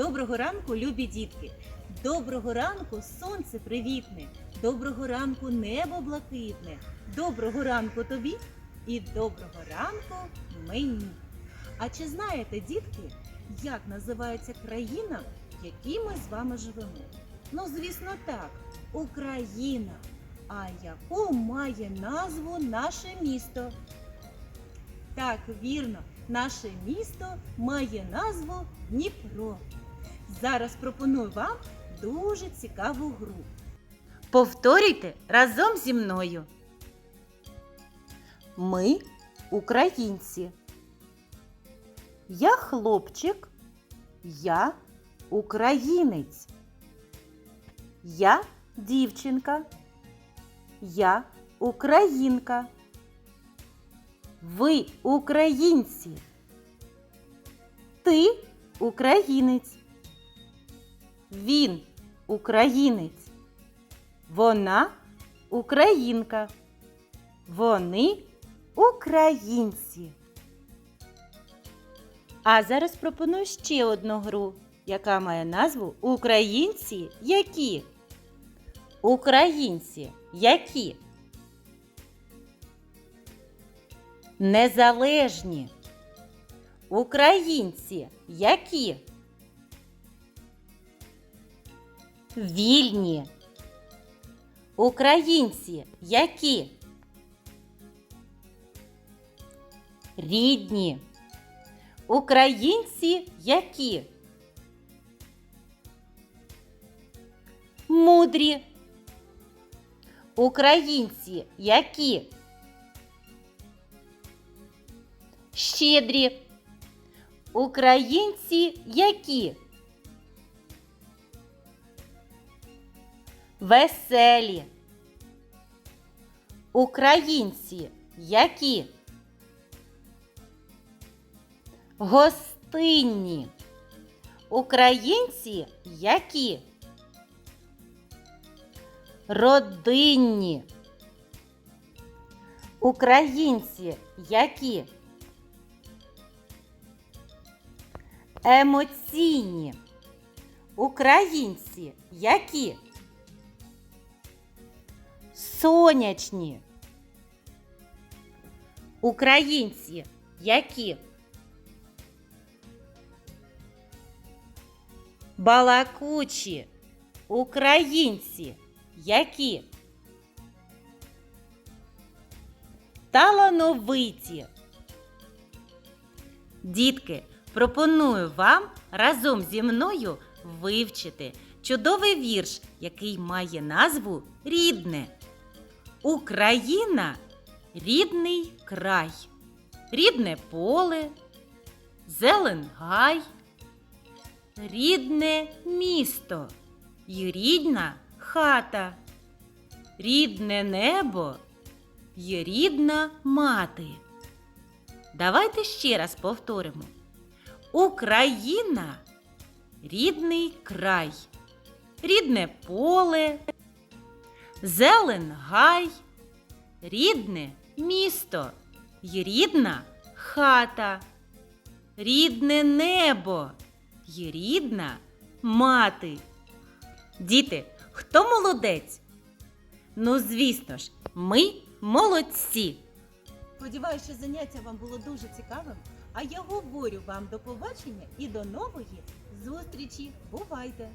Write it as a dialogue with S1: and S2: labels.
S1: Доброго ранку, любі дітки! Доброго ранку, сонце привітне! Доброго ранку, небо блакитне! Доброго ранку тобі і доброго ранку мені! А чи знаєте, дітки, як називається країна, в якій ми з вами живемо? Ну, звісно, так, Україна. А яку має назву наше місто? Так, вірно, наше місто має назву Дніпро. Зараз пропоную вам дуже цікаву гру. Повторюйте разом зі мною. Ми українці. Я хлопчик, я українець. Я дівчинка. Я українка. Ви українці. Ти українець. Він українець. Вона українка. Вони українці. А зараз пропоную ще одну гру, яка має назву Українці які? Українці які? Незалежні. Українці які? Вільні. Українці які? Рідні. Українці які? Мудрі. Українці які? Щедрі. Українці які? Веселі. Українці які? Гостинні. Українці які? Родинні. Українці які? Емоційні. Українці які? Сонячні. Українці які? Балакучі. Українці які? Талановиті. Дітки, пропоную вам разом зі мною вивчити чудовий вірш, який має назву Рідне. Україна рідний край, рідне поле, зелен гай, рідне місто й рідна хата, рідне небо й рідна мати. Давайте ще раз повторимо. Україна рідний край, рідне поле, зелен гай, рідне місто й рідна хата, рідне небо й рідна мати. Діти, хто молодець? Ну, звісно ж, ми молодці. Сподіваюся, що заняття вам було дуже цікавим. А я говорю вам до побачення і до нової зустрічі. Бувайте!